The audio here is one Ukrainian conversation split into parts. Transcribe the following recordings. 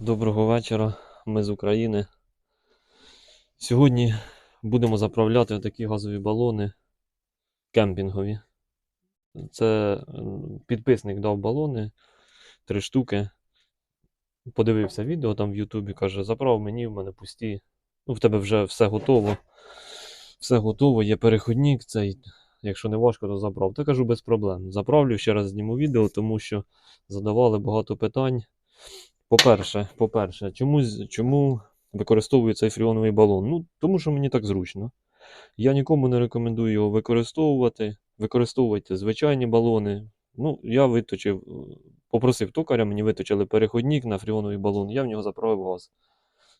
Доброго вечора, ми з України. Сьогодні будемо заправляти такі газові балони кемпінгові. Це підписник дав балони, три штуки. Подивився відео там в Ютубі, каже, заправ мені, в мене пусті. Ну, в тебе вже все готово. Все готово, є переходник цей. Якщо не важко, то заправ. Та кажу без проблем. Заправлю, ще раз зніму відео, тому що задавали багато питань. По-перше, по-перше, чому, чому використовую цей фріоновий балон? Ну, тому що мені так зручно. Я нікому не рекомендую його використовувати. Використовуйте звичайні балони. Ну, я виточив, е, попросив токаря, мені виточили переходник на фріоновий балон, я в нього заправив газ.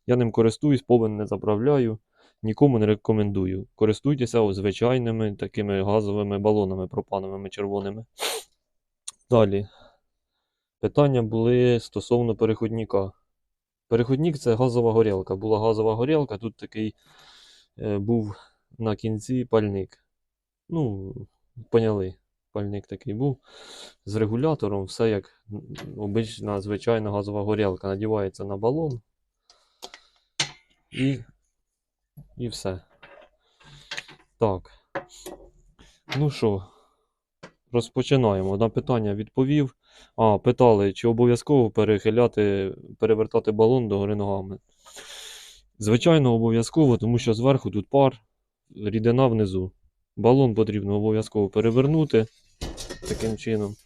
Я ним користуюсь, повен не заправляю, нікому не рекомендую. Користуйтеся звичайними такими газовими балонами пропановими червоними. Далі. Питання були стосовно переходника. Переходник це газова горілка. Була газова горілка, тут такий е, був на кінці пальник. Ну, поняли, пальник такий був з регулятором, все як обична звичайна газова горілка. Надівається на балон і, і все. Так. Ну що, розпочинаємо. На питання відповів. А, питали, чи обов'язково перехиляти, перевертати балон догори ногами. Звичайно, обов'язково, тому що зверху тут пар, рідина внизу. Балон потрібно обов'язково перевернути таким чином.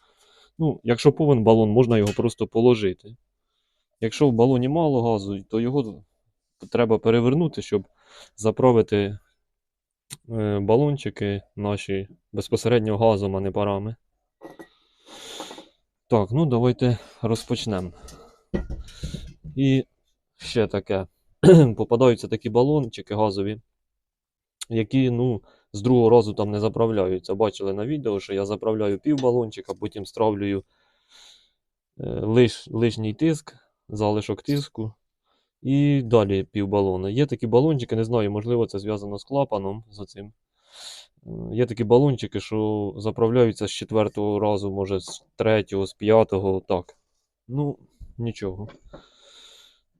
Ну, якщо повен балон, можна його просто положити. Якщо в балоні мало газу, то його треба перевернути, щоб заправити е, балончики наші безпосередньо газом, а не парами. Так, ну давайте розпочнемо. І ще таке. Попадаються такі балончики газові, які, ну, з другого разу там не заправляються. Бачили на відео, що я заправляю пів балончика, потім стравлюю е, лиш, лишній тиск, залишок тиску. І далі пів балона. Є такі балончики, не знаю, можливо, це зв'язано з клапаном з оцим. Е, Є такі балончики, що заправляються з четвертого разу, може з третього, з п'ятого, так. Ну, нічого.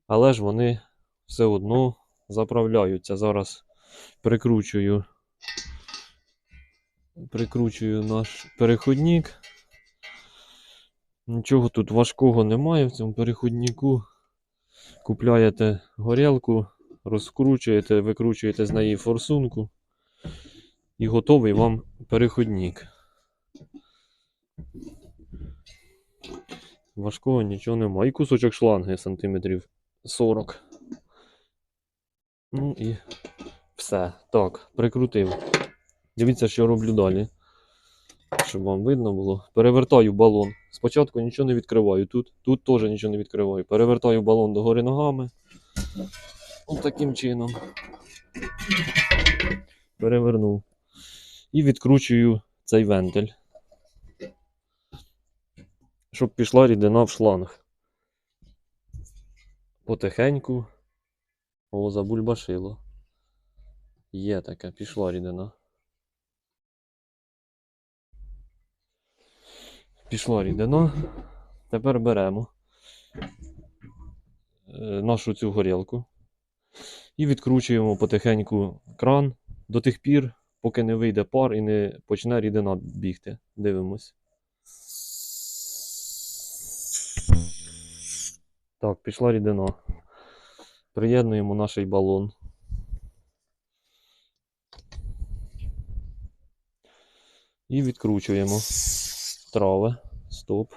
Але ж вони все одно заправляються. Зараз прикручую. Прикручую наш переходник. Нічого тут важкого немає в цьому переходнику. Купляєте горілку, розкручуєте, викручуєте з неї форсунку і готовий вам переходник. Важкого нічого немає. І кусочок шланги сантиметрів 40. Ну і все. Так, прикрутив. Дивіться, що роблю далі. Щоб вам видно було. Перевертаю балон. Спочатку нічого не відкриваю. Тут, тут теж нічого не відкриваю. Перевертаю балон догори ногами. Ось таким чином. Перевернув. І відкручую цей вентиль. Щоб пішла рідина в шланг. Потихеньку. О, забульбашило. Є таке, пішла рідина. Пішла рідина. Тепер беремо е, нашу цю горілку і відкручуємо потихеньку кран до тих пір, поки не вийде пар і не почне рідина бігти. Дивимось. Так, пішла рідина. Приєднуємо наш балон. І відкручуємо. Трави. Стоп.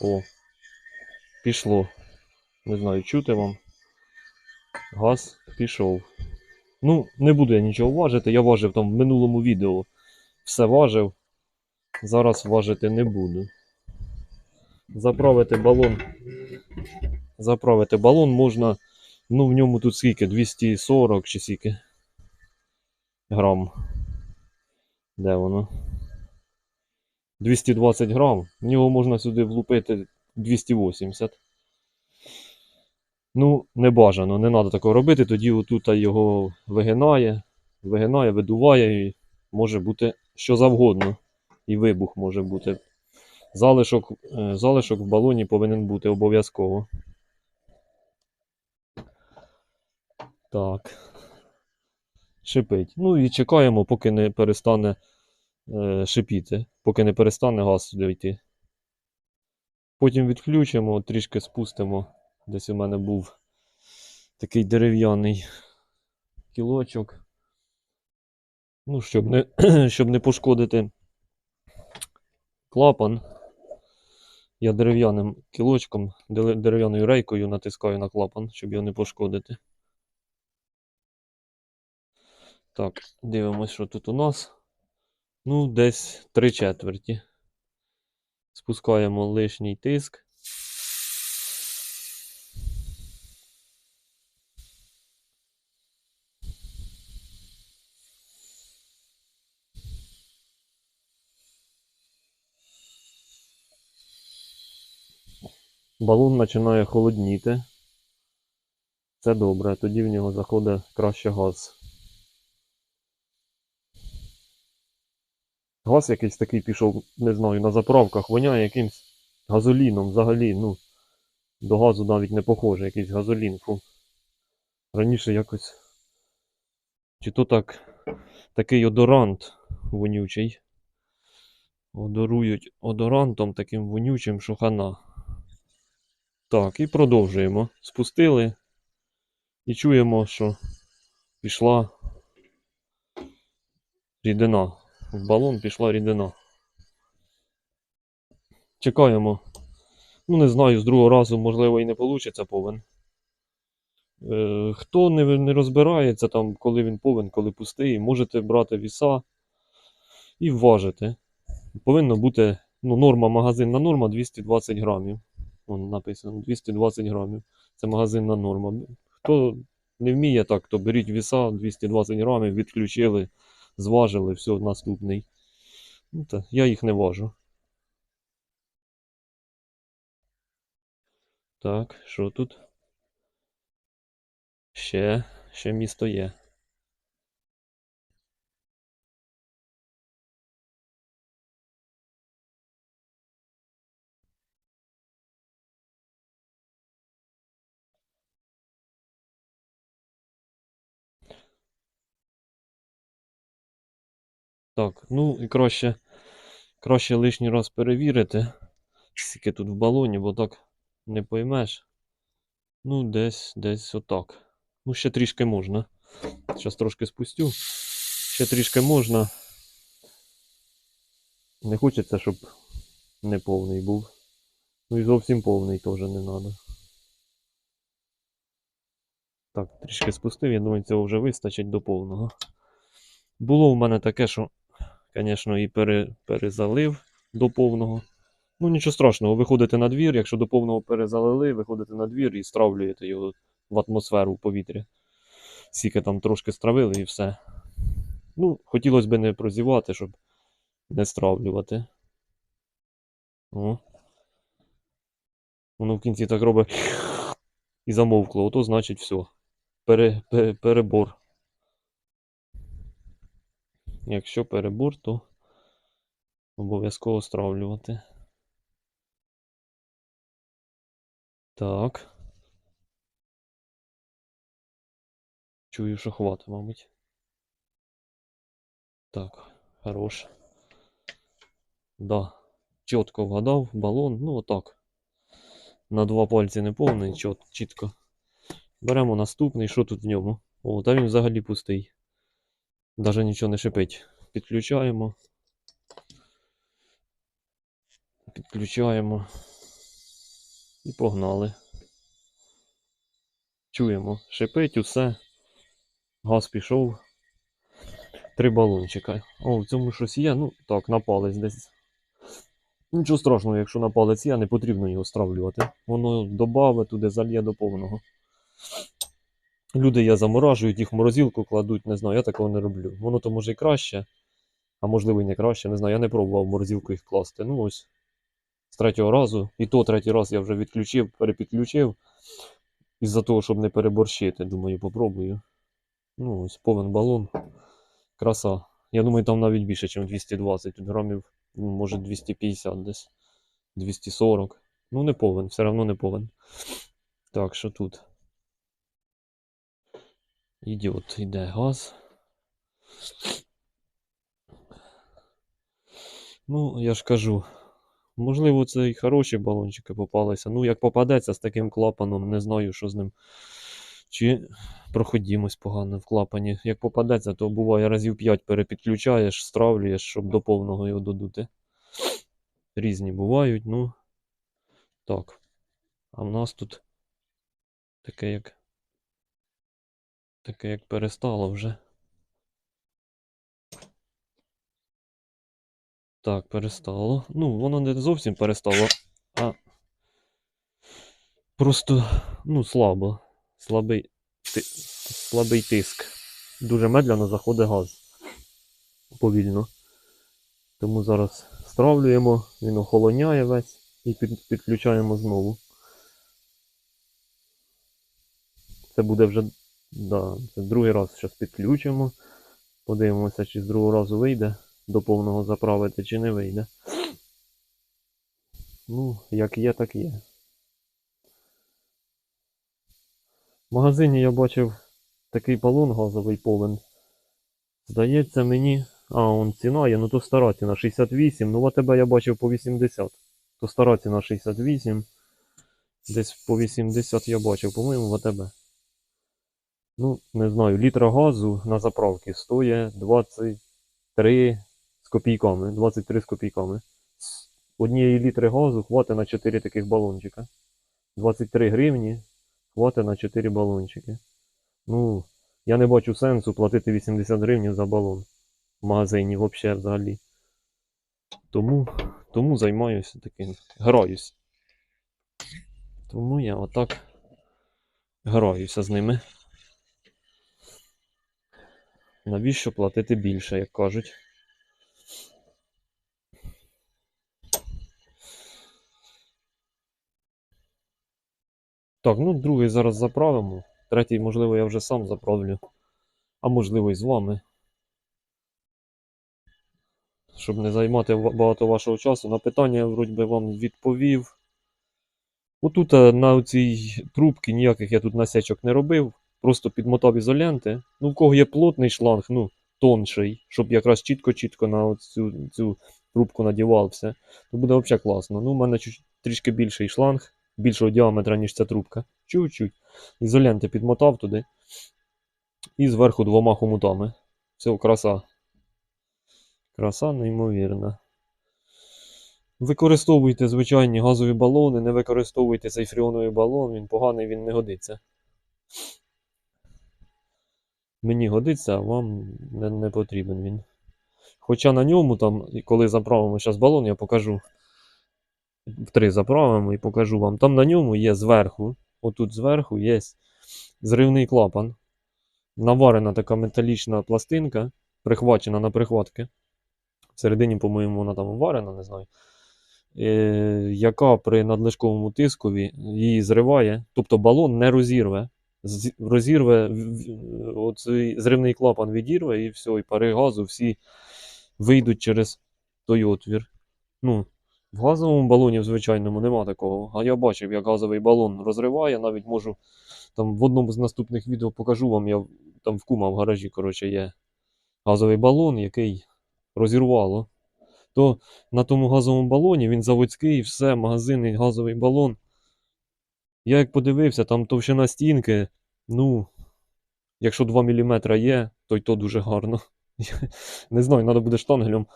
О. Пішло. Не знаю, чути вам. Газ пішов. Ну, не буду я нічого важити. Я важив там в минулому відео. Все важив. Зараз важити не буду. Заправити балон. Заправити балон можна. Ну, в ньому тут скільки? 240 чи скільки грам. Де воно? 220 грам. В нього можна сюди влупити 280. Ну, не бажано, не треба такого робити, тоді отут його вигинає, вигинає, видуває і може бути що завгодно. І вибух може бути. Залишок, е, залишок в балоні повинен бути обов'язково. Так. Шипить. Ну і чекаємо, поки не перестане е, шипіти, поки не перестане газ сюди йти. Потім відключимо, трішки спустимо. Десь у мене був такий дерев'яний кілочок. Ну, щоб не, щоб не пошкодити клапан. Я дерев'яним кілочком, дерев'яною рейкою натискаю на клапан, щоб його не пошкодити. Так, дивимось, що тут у нас. Ну, десь 3 четверті. Спускаємо лишній тиск. Балон починає холодніти. Це добре, тоді в нього заходить краще газ. Газ якийсь такий пішов, не знаю, на заправках воняє якимсь газоліном взагалі, ну, до газу навіть не похоже, якийсь газолін. Фу. Раніше якось. Чи то так, такий одорант вонючий. Одорують одорантом таким вонючим, що хана. Так, і продовжуємо. Спустили. І чуємо, що пішла рідина. В балон пішла рідина. Чекаємо. Ну, не знаю, з другого разу, можливо, і не вийде повен. Е, хто не, не розбирається, там, коли він повен, коли пустий, можете брати віса і важити. Повинно бути ну, норма, магазинна норма 220 грамів. Вон написано 220 грамів. Це магазинна норма. Хто не вміє так, то беріть віса 220 грамів, відключили, зважили, все, наступний. Ну, та, я їх не важу. Так, що тут? Ще, ще місто є. Так, ну і краще, краще лишній раз перевірити, скільки тут в балоні, бо так не поймеш. Ну, десь, десь отак. Ну, ще трішки можна. Зараз трошки спустю. Ще трішки можна. Не хочеться, щоб не повний був. Ну і зовсім повний теж не треба. Так, трішки спустив, я думаю, цього вже вистачить до повного. Було в мене таке, що, звісно, і пере, перезалив до повного. Ну, нічого страшного, виходите на двір, якщо до повного перезалили, виходите на двір і стравлюєте його в атмосферу в повітря. Скільки там трошки стравили і все. Ну, хотілося б не прозівати, щоб не стравлювати. О. Воно в кінці так робить і замовкло. Ото значить все. Пере, пере, перебор. Якщо перебор, то обов'язково стравлювати. Так. Чую, що хватить, мабуть. Так, хорош. Да. Чітко вгадав, балон, ну отак. На два пальці не повний, чіт, чітко. Беремо наступний, що тут в ньому? О, та він взагалі пустий. Даже нічого не шипить. Підключаємо. Підключаємо. І погнали. Чуємо, шипить усе. Газ пішов. Три балончика. О, в цьому щось є. Ну, так, на палець десь. Нічого страшного, якщо на палець є, не потрібно його стравлювати. Воно добавить туди, зальє до повного. Люди я заморажують, їх в морозилку кладуть, не знаю, я такого не роблю. Воно то може і краще, а можливо і не краще, не знаю, я не пробував в морозилку їх класти. Ну ось, з третього разу. І то третій раз я вже відключив, перепідключив. Із-за того, щоб не переборщити, думаю, попробую. Ну, ось повен балон. Краса. Я думаю, там навіть більше, ніж 220 тут грамів, ну, може 250 десь. 240. Ну, не повен, все одно не повен. Так, що тут? Ідіот, йде газ. Ну, я ж кажу, можливо, це і хороші балончики попалися. Ну, як попадеться з таким клапаном, не знаю, що з ним. Чи проходімось погано в клапані. Як попадеться, то буває разів 5 перепідключаєш, стравлюєш, щоб до повного його додути. Різні бувають, ну. Так. А в нас тут таке як. Таке як перестало вже. Так, перестало. Ну, воно не зовсім перестало, а просто, ну, слабо. Слабий, ти... слабий тиск. Дуже медляно заходить газ. Повільно. Тому зараз стравлюємо, він охолоняє весь і під... підключаємо знову. Це буде вже. Да, це другий раз зараз підключимо. Подивимося, чи з другого разу вийде до повного заправити, чи не вийде. Ну, як є, так є. В магазині я бачив такий балон газовий повен. Здається мені. А, он ціна є, ну то стара ціна 68. Ну АТБ я бачив по 80. То стара ціна 68. Десь по 80 я бачив, по-моєму, в АТБ. Ну, не знаю, літра газу на заправці стоїть 23 з копійками. 23 з копійками. Однієї літри газу хватить на 4 таких балончика. 23 гривні хватить на 4 балончики. Ну, я не бачу сенсу платити 80 гривень за балон в магазині взагалі взагалі. Тому, тому займаюся таким. Граюсь. Тому я отак граюся з ними. Навіщо платити більше, як кажуть? Так, ну другий зараз заправимо. Третій, можливо, я вже сам заправлю. А можливо, і з вами. Щоб не займати багато вашого часу. На питання я вроді би вам відповів. Отут е, на цій трубці ніяких я тут насячок не робив. Просто підмотав ізоленти. Ну, в кого є плотний шланг, ну, тонший, щоб якраз чітко-чітко на цю, цю трубку надівався, то буде взагалі класно. Ну, у мене трішки більший шланг, більшого діаметра, ніж ця трубка. Чуть-чуть. Ізоленти підмотав туди. І зверху двома хомутами. Все, краса. Краса неймовірна. Використовуйте звичайні газові балони, не використовуйте цей фріоновий балон, він поганий, він не годиться. Мені годиться, а вам не, не потрібен він. Хоча на ньому там, коли заправимо зараз балон, я покажу. В три заправимо і покажу вам. Там на ньому є зверху, отут зверху є зривний клапан. Наварена така металічна пластинка, прихвачена на прихватки. Всередині, по-моєму, вона там варена, не знаю. Е, яка при надлишковому тискові її зриває, тобто балон не розірве. Розірве оцей зривний клапан відірве, і все, і пари газу всі вийдуть через той отвір. Ну, в газовому балоні, в звичайному, нема такого. А я бачив, як газовий балон розриває. Навіть можу там в одному з наступних відео покажу вам, я там в кума в гаражі, коротше, є газовий балон, який розірвало. То на тому газовому балоні він заводський, все, магазинний газовий балон. Я як подивився, там товщина стінки, ну, якщо 2 мм є, то й то дуже гарно. Не знаю, треба буде штангелем.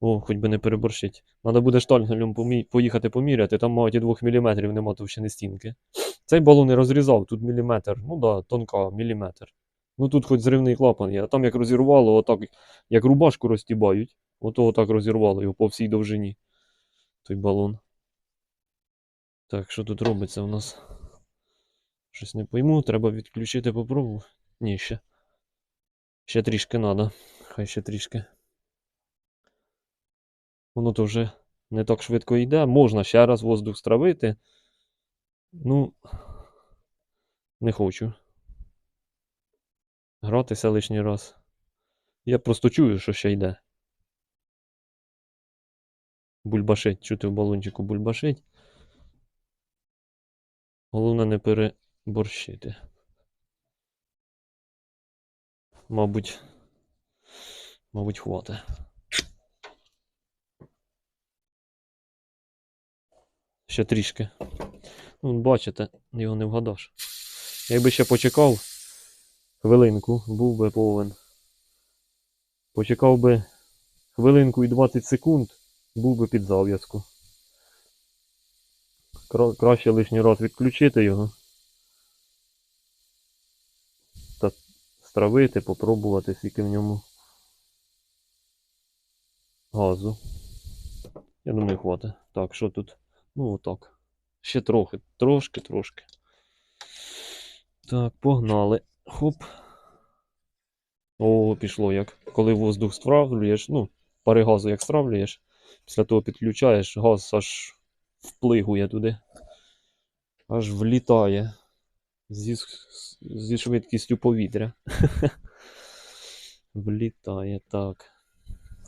О, хоч би не переборщить. Треба буде штангелем поїхати поміряти, там, мабуть, і 2 мм нема товщини стінки. Цей балон не розрізав, тут міліметр. Ну да, тонка, міліметр. Ну тут хоч зривний клапан є, а там як розірвало, отак, як рубашку розтібають, ото отак розірвало його по всій довжині. Той балон. Так, що тут робиться у нас? Щось не пойму, треба відключити попробую. Ні, ще. Ще трішки треба. Хай ще трішки. Воно то вже не так швидко йде. Можна ще раз воздух стравити. Ну, не хочу. Гратися лишній раз. Я просто чую, що ще йде. бульбашить, чути в балончику бульбашить. Головне не переборщити. Мабуть, мабуть, хватить. Ще трішки. Ну, бачите, його не вгадаш. Якби ще почекав хвилинку, був би повен. Почекав би хвилинку і 20 секунд, був би під зав'язку. Кра- краще лишній раз відключити його. Та стравити, попробувати, скільки в ньому газу. Я думаю, хватить. Так, що тут? Ну, отак. Ще трохи, трошки, трошки. Так, погнали. Хоп. О, пішло як. Коли воздух стравлюєш, ну, пари газу як стравлюєш, після того підключаєш, газ аж вплигує туди. Аж влітає зі, зі швидкістю повітря. Влітає, так.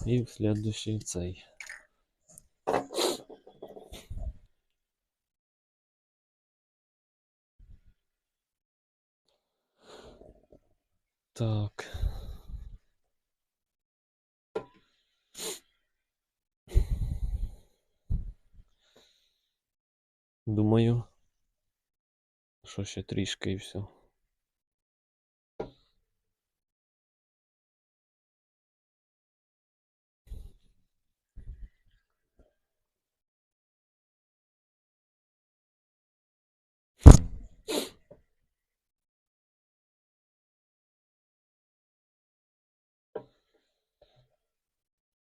І в слідущий цей. Так. Думаю, що ще трішки і все.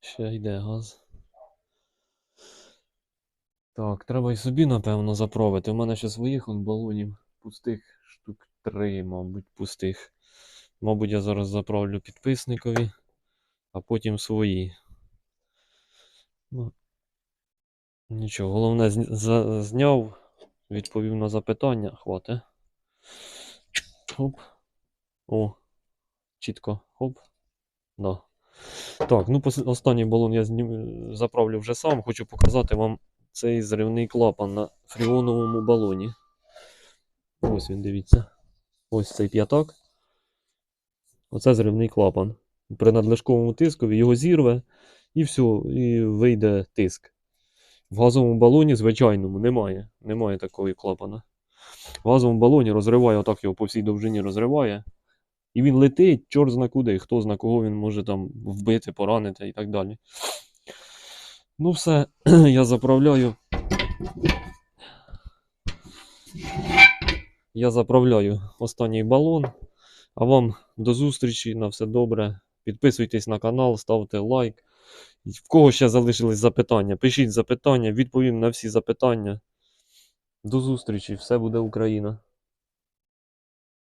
Ще йде газ. Так, треба і собі, напевно, заправити. У мене ще своїх он балонів пустих штук три, мабуть, пустих. Мабуть, я зараз заправлю підписникові, а потім свої. Ну, нічого, головне, зняв, відповів на запитання, хватить. Хоп. О, чітко, хоп. Да. Так, ну останній балон я заправлю вже сам. Хочу показати вам цей зривний клапан на фріоновому балоні. Ось він, дивіться. Ось цей п'ятак. Оце зривний клапан. При надлишковому тискові його зірве і все, і вийде тиск. В газовому балоні звичайному немає. Немає такого клапана. В газовому балоні розриває, отак його по всій довжині розриває. І він летить, чорт зна куди, хто зна кого він може там вбити, поранити і так далі. Ну, все, я заправляю. Я заправляю останній балон. А вам до зустрічі, на все добре. Підписуйтесь на канал, ставте лайк. В кого ще залишились запитання? Пишіть запитання, відповім на всі запитання. До зустрічі, все буде Україна!